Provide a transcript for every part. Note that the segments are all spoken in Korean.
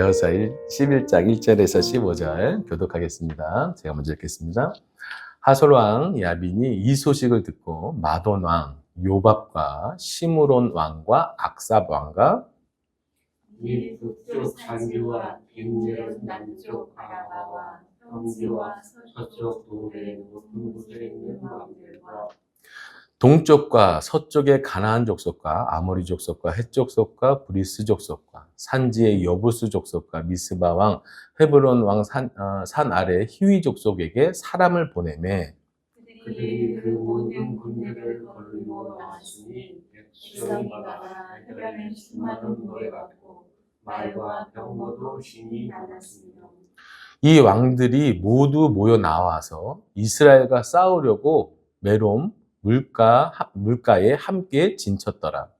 여호수아 11장 1절에서 15절 교독하겠습니다. 제가 먼저 읽겠습니다. 하솔 왕 야빈이 이 소식을 듣고 마돈 왕 요밥과 시므론 왕과 악삽 왕과 이 북쪽 산지와 빈제른 남쪽 아라바와 평지와 서쪽 도의 높은 곳에 있는 왕들과 동쪽과 서쪽의 가나안 족속과 아모리 족속과 헷 족속과 브리스 족속과 산지의 여부스 족속과 미스바 왕 헤브론 왕산 어, 산 아래 히위 족속에게 사람을 보내매. 그들이 그 모든 군대를 걸고 나왔으니 백성이 나가 해변에 수많은 노예 같고 말과 병거도 심히 많았으며 이 왕들이 모두 모여 나와서 이스라엘과 싸우려고 메롬 물가 하- 물가에 함께 진쳤더라.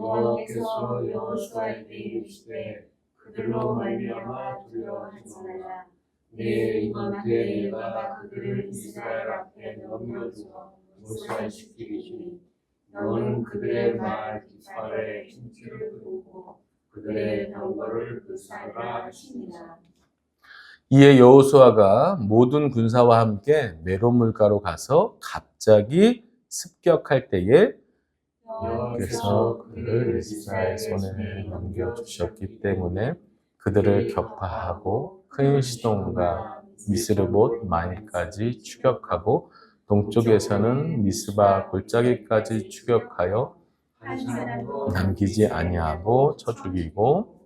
여호와께서 여호수아에게 이르시되 그들로 말미암아 두려워하지 말라. 내 이번 때에 내가 그들을 이스라엘 앞에 넘겨주어 무시시키리니? 너는 그들의 말 깃발에 힘줄을 끄고 그들의 병거를 불사라 하시니라 이에 여호수아가 모든 군사와 함께 메롬 물가로 가서 갑자기 습격할 때에 여호와께서 그들을 이스라엘 손에 넘겨 주셨기 때문에 그들을 격파하고 큰 시동과 미스르봇 마이까지 추격하고 동쪽에서는 미스바 골짜기까지 추격하여 남기지 아니하고 쳐 죽이고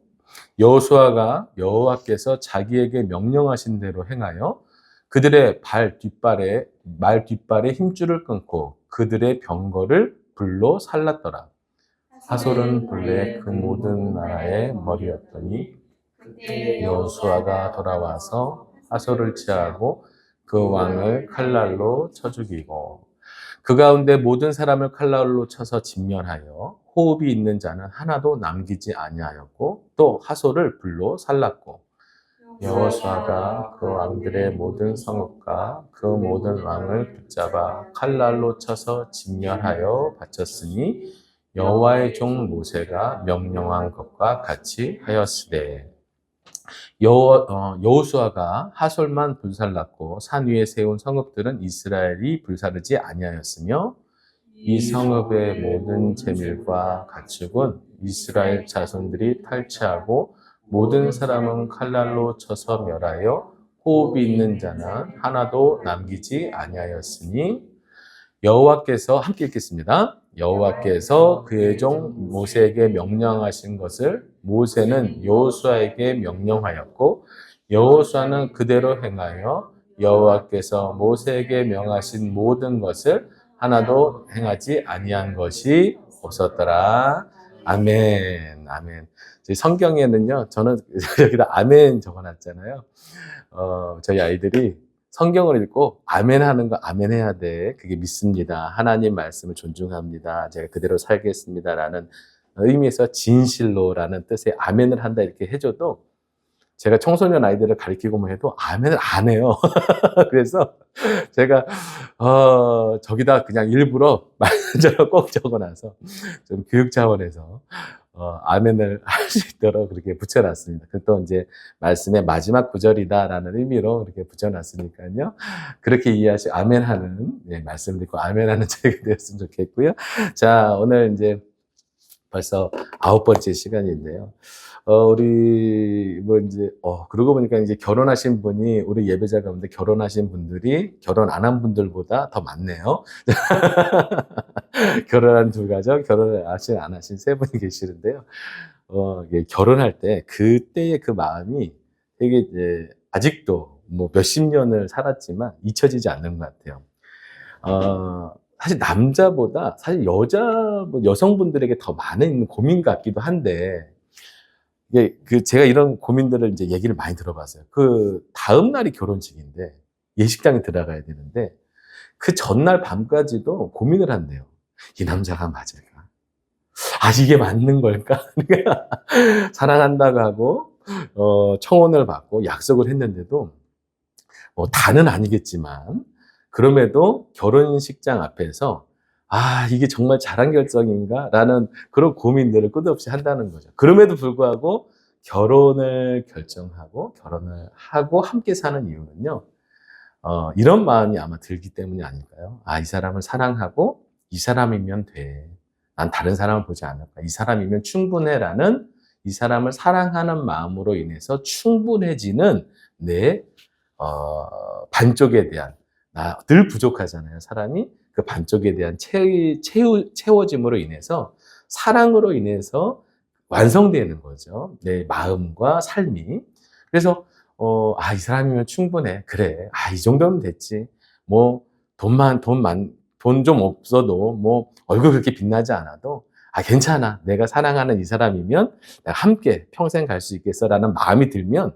여호수아가 여호와께서 자기에게 명령하신 대로 행하여 그들의 발 뒷발에 말 뒷발에 힘줄을 끊고 그들의 병거를 불로 살랐더라. 하솔은 본래 그 모든 나라의 머리였더니 여호수아가 돌아와서 하솔을 취하고 그 왕을 칼날로 쳐 죽이고 그 가운데 모든 사람을 칼날로 쳐서 진멸하여 호흡이 있는 자는 하나도 남기지 아니하였고 또 하솔을 불로 살랐고 여호수아가 그 왕들의 모든 성읍과 그 모든 왕을 붙잡아 칼날로 쳐서 진멸하여 바쳤으니 여호와의 종 모세가 명령한 것과 같이 하였으되 여호- 어, 여호수아가 하솔만 불살랐고 산 위에 세운 성읍들은 이스라엘이 불사르지 아니하였으며 이 성읍의 모든 재물과 가축은 이스라엘 자손들이 탈취하고 모든 사람은 칼날로 쳐서 멸하여 호흡이 있는 자는 하나도 남기지 아니하였으니 여호와께서 함께 읽겠습니다. 여호와께서 그의 종 모세에게 명령하신 것을 모세는 여호수아에게 명령하였고 여호수아는 그대로 행하여 여호와께서 모세에게 명하신 모든 것을 하나도 행하지 아니한 것이 없었더라. 아멘. 아멘. 저희 성경에는요, 저는 여기다 아멘 적어놨잖아요. 어, 저희 아이들이 성경을 읽고 아멘 하는 거 아멘 해야 돼. 그게 믿습니다. 하나님 말씀을 존중합니다. 제가 그대로 살겠습니다라는 의미에서 진실로라는 뜻의 아멘을 한다 이렇게 해줘도 제가 청소년 아이들을 가르치고만 해도 아멘을 안 해요. 그래서 제가 어, 저기다 그냥 일부러 말처럼 꼭 적어놔서 좀 교육 차원에서 어, 아멘을 할 수 있도록 그렇게 붙여놨습니다. 그또 이제 말씀의 마지막 구절이다라는 의미로 그렇게 붙여놨으니까요. 그렇게 이해하시 아멘하는 예, 말씀 듣고 아멘하는 저희가 되었으면 좋겠고요. 자 오늘 이제 벌써 아홉 번째 시간인데요. 어, 우리, 뭐, 이제, 어, 그러고 보니까 이제 결혼하신 분이, 우리 예배자 가운데 결혼하신 분들이 결혼 안 한 분들보다 더 많네요. 결혼한 두 가정, 결혼하신, 안 하신 세 분이 계시는데요. 어, 이게 결혼할 때, 그때의 그 마음이 되게 이제, 아직도 뭐 몇십 년을 살았지만 잊혀지지 않는 것 같아요. 어, 사실 남자보다 사실 여자, 뭐 여성분들에게 더 많은 고민 같기도 한데, 이게 그 제가 이런 고민들을 이제 얘기를 많이 들어봤어요. 그 다음 날이 결혼식인데 예식장에 들어가야 되는데 그 전날 밤까지도 고민을 한대요. 이 남자가 맞을까? 아 이게 맞는 걸까? 사랑한다고 하고 어, 청혼을 받고 약속을 했는데도 뭐 다는 아니겠지만 그럼에도 결혼식장 앞에서 아, 이게 정말 잘한 결정인가? 라는 그런 고민들을 끝없이 한다는 거죠. 그럼에도 불구하고 결혼을 결정하고 결혼을 하고 함께 사는 이유는요. 어, 이런 마음이 아마 들기 때문이 아닐까요? 아, 이 사람을 사랑하고 이 사람이면 돼. 난 다른 사람을 보지 않을 거야. 이 사람이면 충분해 라는 이 사람을 사랑하는 마음으로 인해서 충분해지는 내 어, 반쪽에 대한 나 늘 부족하잖아요. 사람이 그 반쪽에 대한 채, 채우, 채워짐으로 인해서 사랑으로 인해서 완성되는 거죠. 내 마음과 삶이. 그래서 어, 아, 이 사람이면 충분해. 그래. 아, 이 정도면 됐지. 뭐 돈만 돈만 돈 좀 없어도 뭐 얼굴 그렇게 빛나지 않아도 아, 괜찮아. 내가 사랑하는 이 사람이면 내가 함께 평생 갈 수 있겠어라는 마음이 들면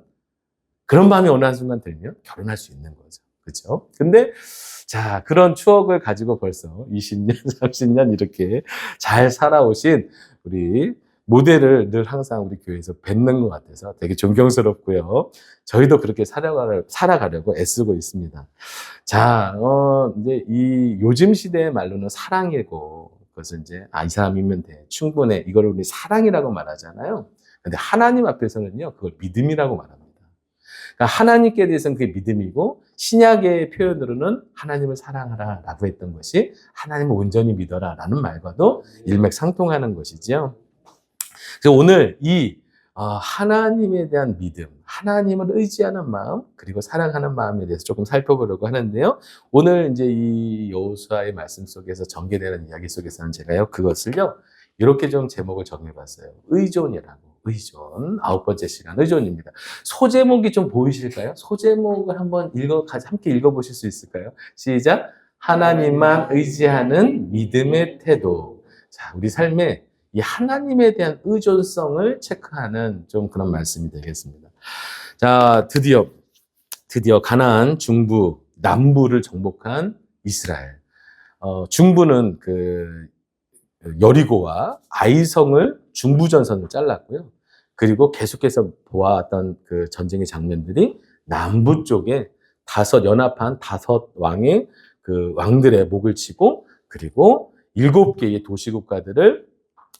그런 마음이 어느 한순간 들면 결혼할 수 있는 거죠. 그죠? 근데 자, 그런 추억을 가지고 벌써 20년, 30년 이렇게 잘 살아오신 우리 모델을 늘 항상 우리 교회에서 뵙는 것 같아서 되게 존경스럽고요. 저희도 그렇게 살아가려, 살아가려고 애쓰고 있습니다. 자, 어, 이제 이 요즘 시대의 말로는 사랑이고, 그것은 이제, 아, 이 사람이면 돼. 충분해. 이걸 우리 사랑이라고 말하잖아요. 근데 하나님 앞에서는요, 그걸 믿음이라고 말합니다. 그러니까 하나님께 대해서는 그게 믿음이고, 신약의 표현으로는 하나님을 사랑하라 라고 했던 것이 하나님을 온전히 믿어라 라는 말과도 일맥상통하는 것이지요. 그래서 오늘 이 어, 하나님에 대한 믿음, 하나님을 의지하는 마음, 그리고 사랑하는 마음에 대해서 조금 살펴보려고 하는데요. 오늘 이제 이 여호수아의 말씀 속에서 전개되는 이야기 속에서는 제가요 그것을요 이렇게 좀 제목을 정해봤어요. 의존이라고. 의존. 아홉 번째 시간 의존입니다. 소제목이 좀 보이실까요? 소제목을 한번 읽어 함께 읽어보실 수 있을까요? 시작. 하나님만 의지하는 믿음의 태도. 자, 우리 삶에 이 하나님에 대한 의존성을 체크하는 좀 그런 말씀이 되겠습니다. 자, 드디어 드디어 가나안 중부 남부를 정복한 이스라엘. 어, 중부는 그 여리고와 아이성을 중부 전선으로 잘랐고요. 그리고 계속해서 보아왔던 그 전쟁의 장면들이 남부 쪽에 다섯 연합한 다섯 왕의 그 왕들의 목을 치고 그리고 일곱 개의 도시 국가들을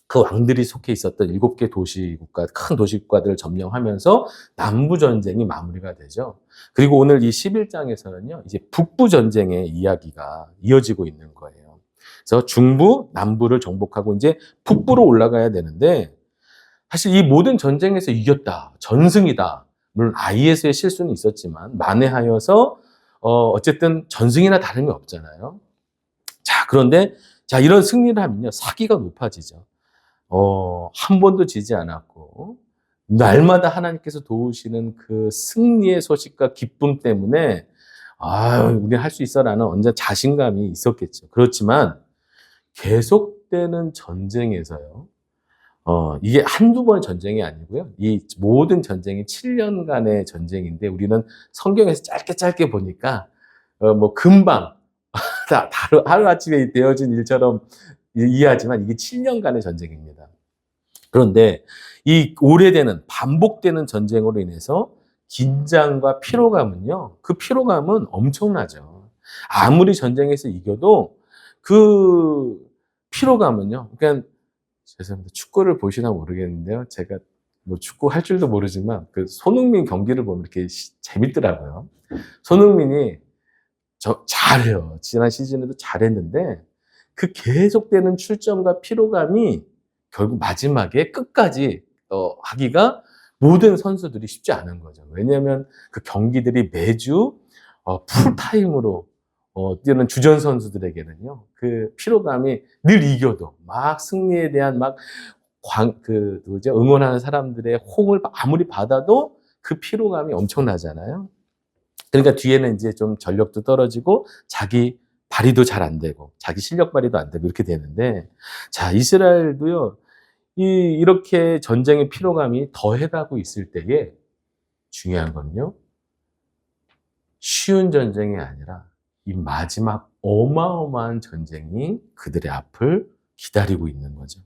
그 왕들이 속해 있었던 일곱 개 도시 국가, 큰 도시 국가들을 점령하면서 남부 전쟁이 마무리가 되죠. 그리고 오늘 이 11장에서는요, 이제 북부 전쟁의 이야기가 이어지고 있는 거예요. 그래서 중부, 남부를 정복하고 이제 북부로 올라가야 되는데, 사실 이 모든 전쟁에서 이겼다, 전승이다. 물론 아이에서의 실수는 있었지만, 만회하여서, 어, 어쨌든 전승이나 다름이 없잖아요. 자, 그런데, 자, 이런 승리를 하면요, 사기가 높아지죠. 어, 한 번도 지지 않았고, 날마다 하나님께서 도우시는 그 승리의 소식과 기쁨 때문에, 아, 우리 할 수 있어라는 언제 자신감이 있었겠죠. 그렇지만, 계속되는 전쟁에서요, 어, 이게 한두 번의 전쟁이 아니고요. 이 모든 전쟁이 7년간의 전쟁인데, 우리는 성경에서 짧게 짧게 보니까, 어, 뭐, 금방, 다, 하루아침에 되어진 일처럼 이해하지만 이게 7년간의 전쟁입니다. 그런데 이 오래되는 반복되는 전쟁으로 인해서 긴장과 피로감은요. 그 피로감은 엄청나죠. 아무리 전쟁에서 이겨도 그 피로감은요. 그러니까 죄송합니다. 축구를 보시나 모르겠는데요. 제가 뭐 축구 할 줄도 모르지만 그 손흥민 경기를 보면 이렇게 시- 재밌더라고요. 손흥민이 저 잘해요. 지난 시즌에도 잘했는데 그 계속되는 출전과 피로감이 결국 마지막에 끝까지 어, 하기가 모든 선수들이 쉽지 않은 거죠. 왜냐하면 그 경기들이 매주 어, 풀타임으로 어, 뛰는 주전 선수들에게는요, 그 피로감이 늘 이겨도 막 승리에 대한 막 광, 그, 누구죠? 응원하는 사람들의 호응을 아무리 받아도 그 피로감이 엄청나잖아요. 그러니까 뒤에는 이제 좀 전력도 떨어지고 자기 발휘도 잘 안 되고 자기 실력 발휘도 안 되고 이렇게 되는데 자 이스라엘도요 이 이렇게 전쟁의 피로감이 더해가고 있을 때에 중요한 건요 쉬운 전쟁이 아니라 이 마지막 어마어마한 전쟁이 그들의 앞을 기다리고 있는 거죠.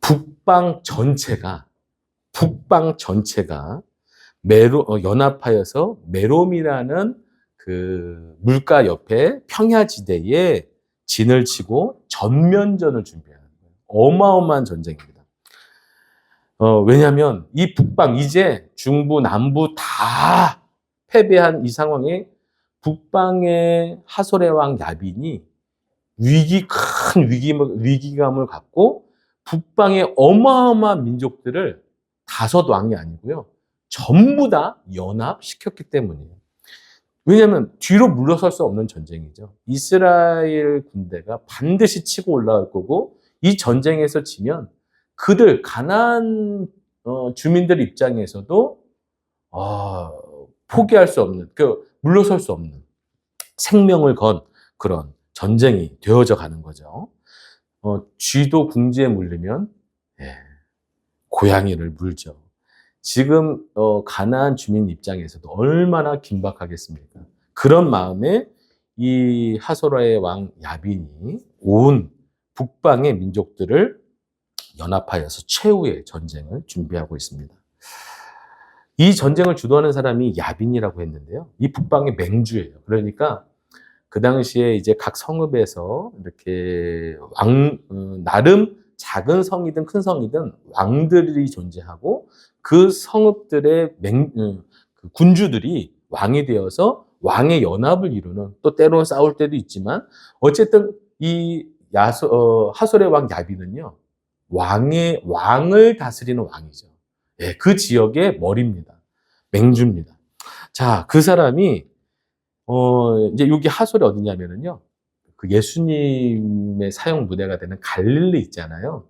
북방 전체가 북방 전체가 메로 어, 연합하여서 메롬이라는 그 물가 옆에 평야지대에 진을 치고 전면전을 준비하는. 어마어마한 전쟁입니다. 어, 왜냐하면 이 북방 이제 중부 남부 다 패배한 이 상황에 북방의 하솔의 왕 야빈이 위기 큰 위기 위기감을 갖고 북방의 어마어마한 민족들을 다섯 왕이 아니고요 전부 다 연합시켰기 때문이에요. 왜냐하면 뒤로 물러설 수 없는 전쟁이죠. 이스라엘 군대가 반드시 치고 올라갈 거고 이 전쟁에서 지면 그들 가난 어, 주민들 입장에서도 아, 포기할 수 없는 그 물러설 수 없는 생명을 건 그런 전쟁이 되어져 가는 거죠. 어, 쥐도 궁지에 물리면 예, 고양이를 물죠. 지금 어, 가나안 주민 입장에서도 얼마나 긴박하겠습니까? 그런 마음에 이 하소라의 왕 야빈이 온 북방의 민족들을 연합하여서 최후의 전쟁을 준비하고 있습니다. 이 전쟁을 주도하는 사람이 야빈이라고 했는데요. 이 북방의 맹주예요. 그러니까 그 당시에 이제 각 성읍에서 이렇게 왕, 어, 나름 작은 성이든 큰 성이든 왕들이 존재하고 그 성읍들의 맹, 어, 그 군주들이 왕이 되어서 왕의 연합을 이루는 또 때로는 싸울 때도 있지만 어쨌든 이 야소, 어, 하솔의 왕 야비는요 왕의 왕을 다스리는 왕이죠. 예, 그 지역의 머리입니다. 맹주입니다. 자, 그 사람이 어, 이제 여기 하솔이 어디냐면은요. 그 예수님의 사용 무대가 되는 갈릴리 있잖아요.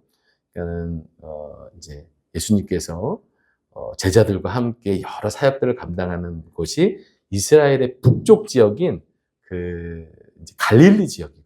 그러니까는 어, 이제 예수님께서 어, 제자들과 함께 여러 사역들을 감당하는 곳이 이스라엘의 북쪽 지역인 그 갈릴리 지역이거든요.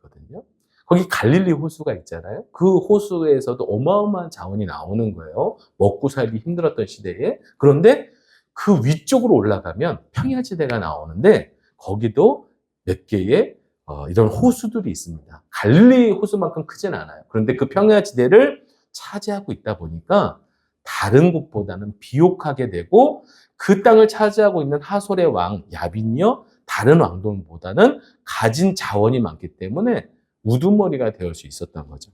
거기 갈릴리 호수가 있잖아요. 그 호수에서도 어마어마한 자원이 나오는 거예요. 먹고 살기 힘들었던 시대에. 그런데 그 위쪽으로 올라가면 평야지대가 나오는데 거기도 몇 개의 어, 이런 호수들이 있습니다. 갈릴리 호수만큼 크진 않아요. 그런데 그 평야지대를 차지하고 있다 보니까 다른 곳보다는 비옥하게 되고 그 땅을 차지하고 있는 하솔의 왕 야빈이요 다른 왕들보다는 가진 자원이 많기 때문에 우두머리가 될 수 있었던 거죠.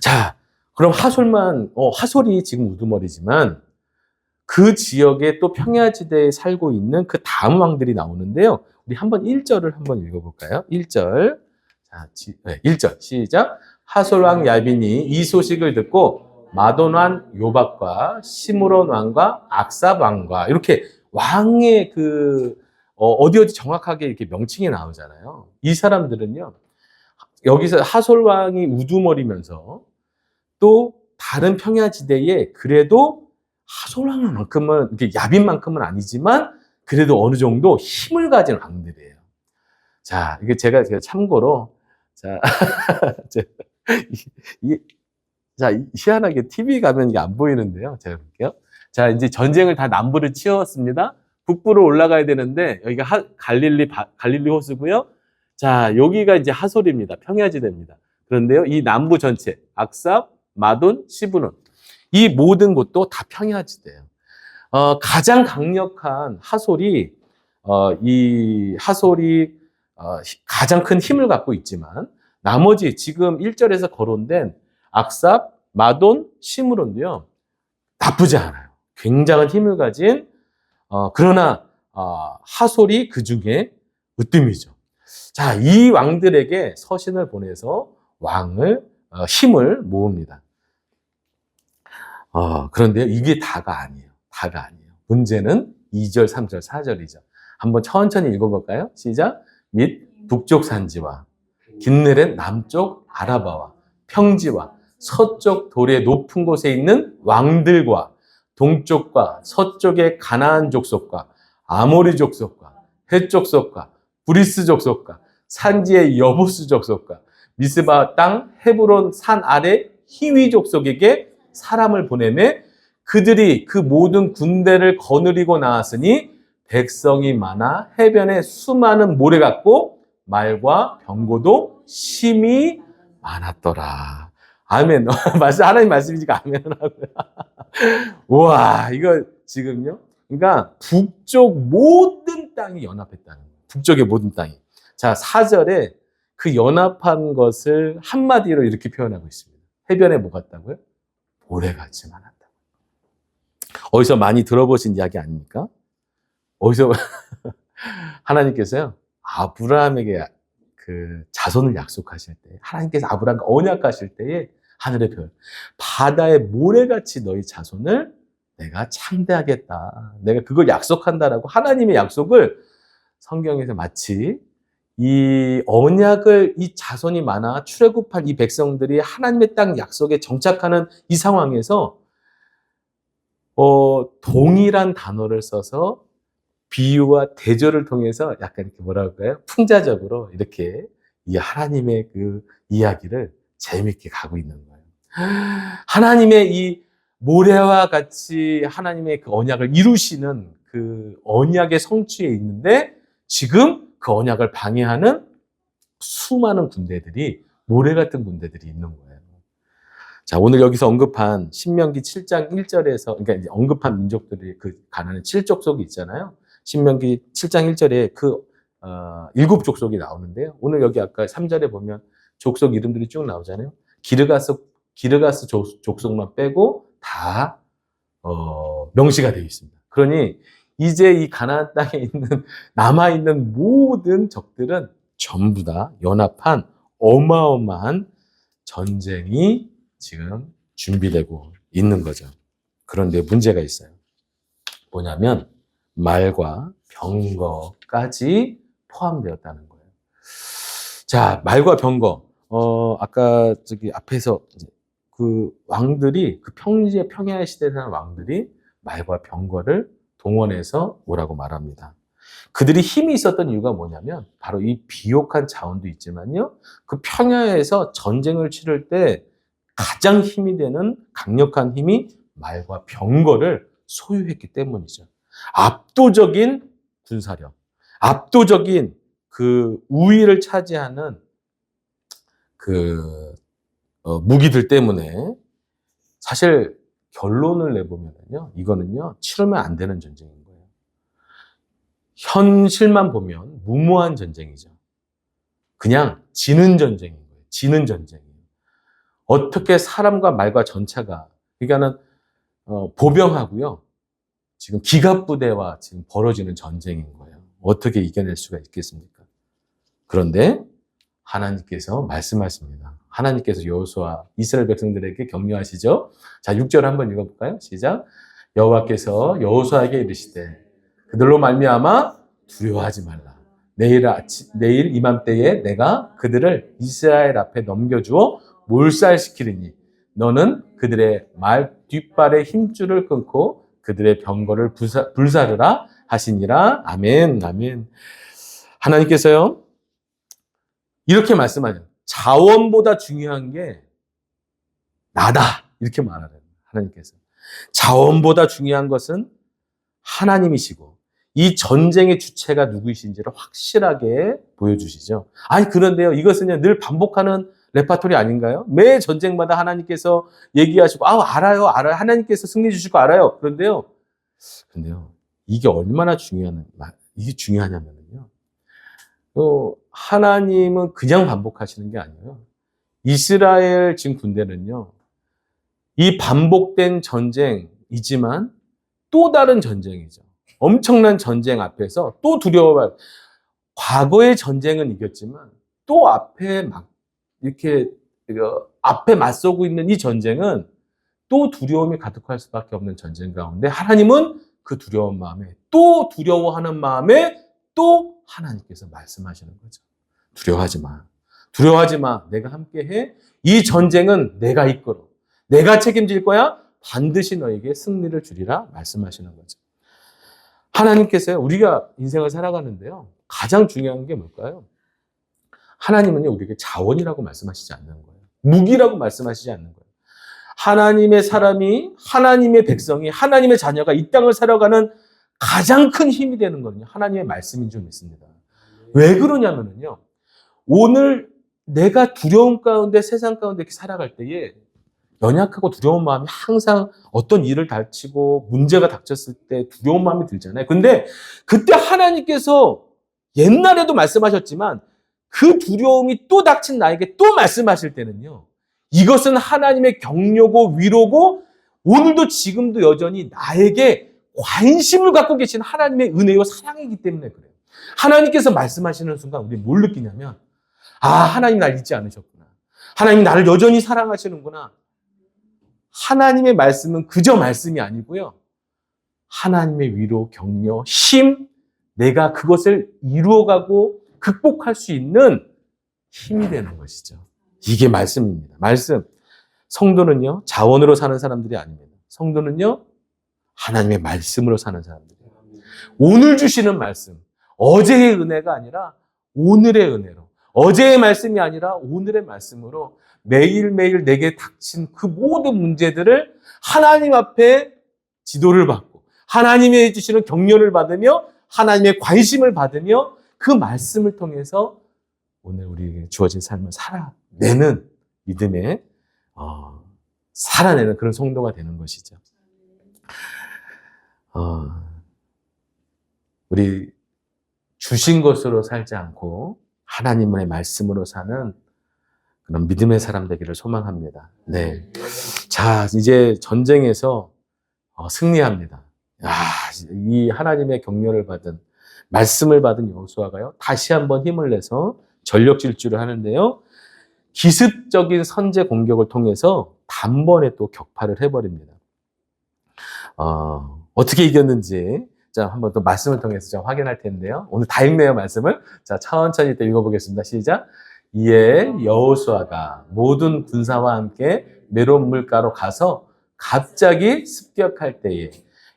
자, 그럼 하솔만 어, 하솔이 지금 우두머리지만 그 지역에 또 평야지대에 살고 있는 그 다음 왕들이 나오는데요. 우리 한번 1절을 한번 읽어볼까요? 1절. 자, 지, 네, 1절. 시작. 하솔왕 야빈이 이 소식을 듣고 마돈왕 요박과 시므론 왕과 악삽 왕과 이렇게 왕의 그 어, 디 어디 정확하게 이렇게 명칭이 나오잖아요. 이 사람들은요. 여기서 하솔 왕이 우두머리면서 또 다른 평야지대에 그래도 하솔 왕만큼은 이렇게 야빈만큼은 아니지만 그래도 어느 정도 힘을 가진 왕들이에요. 자, 이게 제가, 제가 참고로 자, 제- 이, 이- 자, 이- 희한하게 TV 가면 이게 안 보이는데요. 제가 볼게요. 자, 이제 전쟁을 다 남부를 치웠습니다. 북부로 올라가야 되는데, 여기가 하- 갈릴리, 바- 갈릴리 호수고요. 자, 여기가 이제 하솔입니다. 평야지대입니다. 그런데요, 이 남부 전체, 악삽, 마돈, 시브논. 이 모든 곳도 다 평야지대예요. 어, 가장 강력한 하솔이, 어, 이 하솔이 어, 히- 가장 큰 힘을 갖고 있지만, 나머지 지금 1절에서 거론된 악삽, 마돈, 시므론도요, 나쁘지 않아요. 굉장한 힘을 가진, 어, 그러나, 어, 하솔이 그 중에 으뜸이죠. 자, 이 왕들에게 서신을 보내서 왕을, 어, 힘을 모읍니다. 어, 그런데요, 이게 다가 아니에요. 다가 아니에요. 문제는 2절, 3절, 4절이죠. 한번 천천히 읽어볼까요? 시작. 및 북쪽 산지와 긴느렛 남쪽 아라바와 평지와 서쪽 돌의 높은 곳에 있는 왕들과 동쪽과 서쪽의 가나안 족속과 아모리 족속과 헷 족속과 브리스 족속과 산지의 여부스 족속과 미스바 땅 헤브론 산 아래 히위 족속에게 사람을 보내매 그들이 그 모든 군대를 거느리고 나왔으니 백성이 많아 해변에 수많은 모래 같고 말과 병고도 심히 많았더라. 아멘. 하나님 말씀이니까 아멘. 우와, 이거 지금요. 그러니까 북쪽 모든 땅이 연합했다는. 북쪽의 모든 땅이. 자, 4절에 그 연합한 것을 한마디로 이렇게 표현하고 있습니다. 해변에 뭐 같다고요? 모래같이 많았다. 어디서 많이 들어보신 이야기 아닙니까? 어디서 하나님께서요 아브라함에게 그 자손을 약속하실 때 하나님께서 아브라함과 언약하실 때에 하늘의 별 바다의 모래같이 너희 자손을 내가 창대하겠다. 내가 그걸 약속한다라고 하나님의 약속을 성경에서 마치 이 언약을 이 자손이 많아 출애굽한 이 백성들이 하나님의 땅 약속에 정착하는 이 상황에서 어, 동일한 단어를 써서 비유와 대조를 통해서 약간 이렇게 뭐라 할까요? 풍자적으로 이렇게 이 하나님의 그 이야기를 재밌게 가고 있는 거예요. 하나님의 이 모래와 같이 하나님의 그 언약을 이루시는 그 언약의 성취에 있는데 지금 그 언약을 방해하는 수많은 군대들이 모래 같은 군대들이 있는 거예요. 자, 오늘 여기서 언급한 신명기 7장 1절에서 그러니까 언급한 민족들이 그 가나안 칠족속이 있잖아요. 신명기 7장 1절에 그 어, 일곱 족속이 나오는데요. 오늘 여기 아까 3절에 보면 족속 이름들이 쭉 나오잖아요. 기르가스 기르가스 족- 족속만 빼고 다 어, 명시가 되어 있습니다. 그러니 이제 이 가나안 땅에 있는 남아 있는 모든 적들은 전부 다 연합한 어마어마한 전쟁이 지금 준비되고 있는 거죠. 그런데 문제가 있어요. 뭐냐면 말과 병거까지 포함되었다는 거예요. 자, 말과 병거. 어, 아까 저기 앞에서 그 왕들이 그 평지의 평야의 시대에 사는 왕들이 말과 병거를 동원해서 오라고 말합니다. 그들이 힘이 있었던 이유가 뭐냐면 바로 이 비옥한 자원도 있지만요. 그 평야에서 전쟁을 치를 때 가장 힘이 되는 강력한 힘이 말과 병거를 소유했기 때문이죠. 압도적인 군사력, 압도적인 그 우위를 차지하는 그 어, 무기들 때문에 사실 결론을 내보면요, 이거는요 치르면 안 되는 전쟁인 거예요. 현실만 보면 무모한 전쟁이죠. 그냥 지는 전쟁인 거예요. 지는 전쟁이에요. 어떻게 사람과 말과 전차가 그러니까는 어, 보병하고요. 지금 기갑부대와 지금 벌어지는 전쟁인 거예요. 어떻게 이겨낼 수가 있겠습니까? 그런데 하나님께서 말씀하십니다. 하나님께서 여호수아 이스라엘 백성들에게 격려하시죠. 자, 6절 한번 읽어 볼까요? 시작. 여호와께서 여호수아에게 이르시되 그들로 말미암아 두려워하지 말라. 내일 아침 내일 이맘때에 내가 그들을 이스라엘 앞에 넘겨 주어 몰살시키리니 너는 그들의 말 뒷발의 힘줄을 끊고 그들의 병거를 불사, 불사르라 하시니라. 아멘. 아멘. 하나님께서요. 이렇게 말씀하죠. 자원보다 중요한 게 나다. 이렇게 말하래요. 하나님께서. 자원보다 중요한 것은 하나님이시고 이 전쟁의 주체가 누구이신지를 확실하게 보여주시죠. 아니 그런데요. 이것은요. 늘 반복하는 레파토리 아닌가요? 매 전쟁마다 하나님께서 얘기하시고 아 알아요. 알아요. 하나님께서 승리 거 알아요. 그런데요. 근데요. 이게 얼마나 중요한 이게 중요하냐면요. 어, 하나님은 그냥 반복하시는 게 아니에요. 이스라엘 지금 군대는요. 이 반복된 전쟁이지만 또 다른 전쟁이죠. 엄청난 전쟁 앞에서 또 두려워할 과거의 전쟁은 이겼지만 또 앞에 막 이렇게 앞에 맞서고 있는 이 전쟁은 또 두려움이 가득할 수밖에 없는 전쟁 가운데 하나님은 그 두려운 마음에 또 두려워하는 마음에 또 하나님께서 말씀하시는 거죠. 두려워하지 마. 두려워하지 마. 내가 함께 해. 이 전쟁은 내가 이끌어. 내가 책임질 거야. 반드시 너에게 승리를 주리라 말씀하시는 거죠. 하나님께서요, 우리가 인생을 살아가는데요, 가장 중요한 게 뭘까요? 하나님은요, 우리에게 자원이라고 말씀하시지 않는 거예요. 무기라고 말씀하시지 않는 거예요. 하나님의 사람이, 하나님의 백성이, 하나님의 자녀가 이 땅을 살아가는 가장 큰 힘이 되는 거는요, 하나님의 말씀인 줄 믿습니다. 왜 그러냐면요, 오늘 내가 두려움 가운데, 세상 가운데 이렇게 살아갈 때에 연약하고 두려운 마음이 항상 어떤 일을 닥치고 문제가 닥쳤을 때 두려운 마음이 들잖아요. 근데 그때 하나님께서 옛날에도 말씀하셨지만 그 두려움이 또 닥친 나에게 또 말씀하실 때는요. 이것은 하나님의 격려고 위로고 오늘도 지금도 여전히 나에게 관심을 갖고 계신 하나님의 은혜와 사랑이기 때문에 그래요. 하나님께서 말씀하시는 순간 우리 뭘 느끼냐면 아 하나님 날 잊지 않으셨구나. 하나님 나를 여전히 사랑하시는구나. 하나님의 말씀은 그저 말씀이 아니고요. 하나님의 위로, 격려, 힘, 내가 그것을 이루어가고 극복할 수 있는 힘이 되는 것이죠. 이게 말씀입니다. 말씀. 성도는요, 자원으로 사는 사람들이 아닙니다. 성도는요, 하나님의 말씀으로 사는 사람들이에요. 오늘 주시는 말씀, 어제의 은혜가 아니라 오늘의 은혜로, 어제의 말씀이 아니라 오늘의 말씀으로 매일매일 내게 닥친 그 모든 문제들을 하나님 앞에 지도를 받고, 하나님이 해주시는 격려를 받으며, 하나님의 관심을 받으며, 그 말씀을 통해서 오늘 우리에게 주어진 삶을 살아내는 믿음의 어, 살아내는 그런 성도가 되는 것이죠. 어, 우리 주신 것으로 살지 않고 하나님의 말씀으로 사는 그런 믿음의 사람 되기를 소망합니다. 네. 자, 이제 전쟁에서 어, 승리합니다. 야, 이 하나님의 격려를 받은 말씀을 받은 여호수아가요. 다시 한번 힘을 내서 전력 질주를 하는데요. 기습적인 선제 공격을 통해서 단번에 또 격파를 해버립니다. 어, 어떻게 이겼는지 자 한번 또 말씀을 통해서 좀 확인할 텐데요. 오늘 다 읽네요 말씀을. 자 천천히 또 읽어보겠습니다. 시작. 이에 여호수아가 모든 군사와 함께 메론 물가로 가서 갑자기 습격할 때에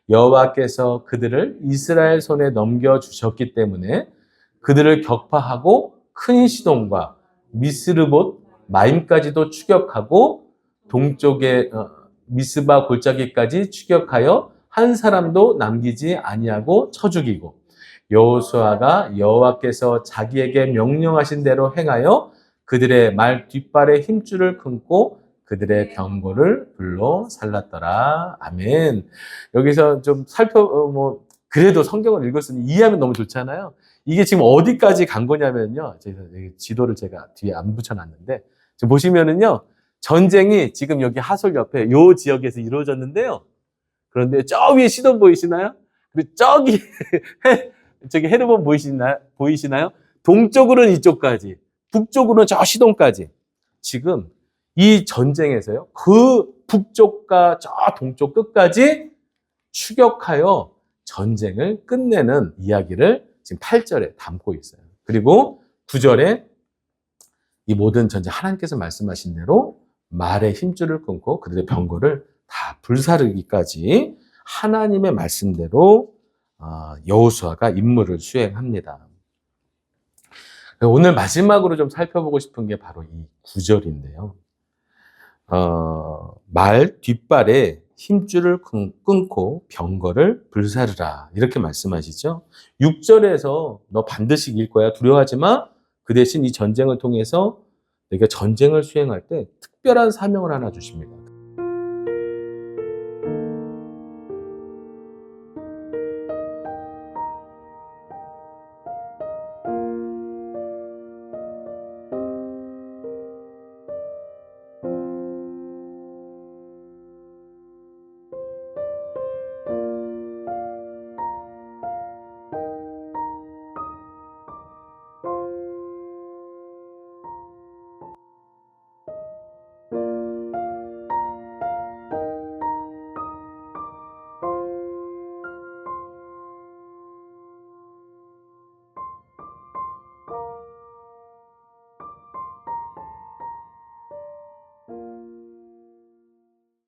여호와께서 그들을 이스라엘 손에 넘겨 주셨기 때문에 그들을 격파하고 큰 시동과 미스르봇 마임까지도 추격하고 동쪽의 어, 미스바 골짜기까지 추격하여 한 사람도 남기지 아니하고 쳐 죽이고 여호수아가 여호와께서 자기에게 명령하신 대로 행하여 그들의 말 뒷발에 힘줄을 끊고 그들의 병고를 불러 살랐더라. 아멘. 여기서 좀 살펴 어, 뭐 그래도 성경을 읽었으니 이해하면 너무 좋잖아요. 이게 지금 어디까지 간 거냐면요. 제가 지도를 제가 뒤에 안 붙여놨는데 지금 보시면은요. 전쟁이 지금 여기 하솔 옆에 요 지역에서 이루어졌는데요. 그런데 저 위에 시돈 보이시나요? 그리고 저기 해- 저기 헤르본 보이시나요? 보이시나요? 동쪽으로는 이쪽까지, 북쪽으로는 저 시돈까지. 지금 이 전쟁에서요. 그 북쪽과 저 동쪽 끝까지 추격하여 전쟁을 끝내는 이야기를 지금 8절에 담고 있어요. 그리고 9절에 이 모든 전쟁 하나님께서 말씀하신 대로 말의 힘줄을 끊고 그들의 병거를 다 불사르기까지 하나님의 말씀대로 어, 여호수아가 임무를 수행합니다. 오늘 마지막으로 좀 살펴보고 싶은 게 바로 이 구절인데요. 어, 말 뒷발에 힘줄을 끊- 끊고 병거를 불사르라 이렇게 말씀하시죠. 6절에서 너 반드시 이길 거야 두려워하지 마. 그 대신 이 전쟁을 통해서 내가 전쟁을 수행할 때 특별한 사명을 하나 주십니다.